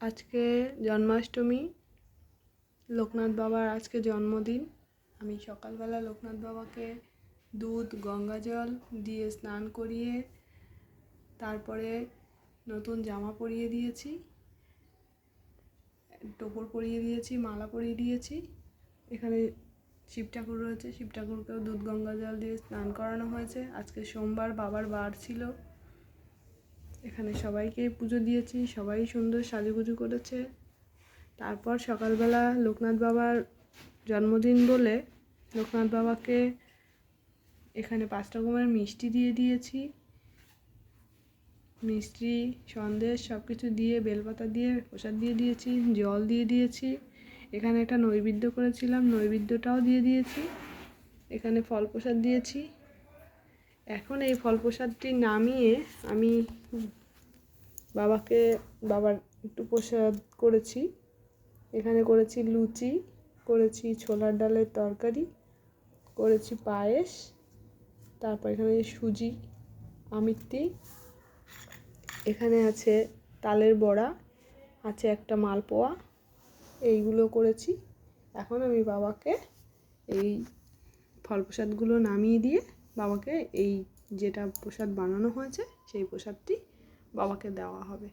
আজকে জন্মাষ্টমী, লোকনাথ বাবার আজকে জন্মদিন। আমি সকালবেলা লোকনাথ বাবাকে দুধ, গঙ্গা জল দিয়ে স্নান করিয়ে, তারপরে নতুন জামা পরিয়ে দিয়েছি, টোপর পরিয়ে দিয়েছি, মালা পরিয়ে দিয়েছি। এখানে শিব ঠাকুর রয়েছে, শিব ঠাকুরকেও দুধ, গঙ্গা জল দিয়ে স্নান করানো হয়েছে। আজকে সোমবার বাবার বার ছিল। এখানে সবাইকে পুজো দিয়েছি, সবাই সুন্দর সাজুগুজু করেছে। তারপর সকালবেলা লোকনাথ বাবার জন্মদিন বলে লোকনাথ বাবাকে এখানে পাঁচ রকমের মিষ্টি দিয়ে দিয়েছি। মিষ্টি, সন্দেশ সব কিছু দিয়ে বেলপাতা দিয়ে প্রসাদ দিয়ে দিয়েছি, জল দিয়ে দিয়েছি। এখানে একটা নৈবেদ্য করেছিলাম, নৈবেদ্যটাও দিয়ে দিয়েছি। এখানে ফল প্রসাদ দিয়েছি। এখন এই ফল প্রসাদটি নামিয়ে আমি বাবাকে, বাবার একটু প্রসাদ করেছি। এখানে করেছি লুচি, করেছি ছোলার ডালের তরকারি, করেছি পায়েস, তারপর এখানে সুজি আমিত্তি এখানে আছে তালের বড়া, আছে একটা মালপোয়া, এইগুলো করেছি। এখন আমি বাবাকে এই ফল প্রসাদগুলো নামিয়ে দিয়ে বাবাকে এই যেটা প্রসাদ বানানো হয়েছে সেই প্রসাদটি বাবাকে দেওয়া হবে।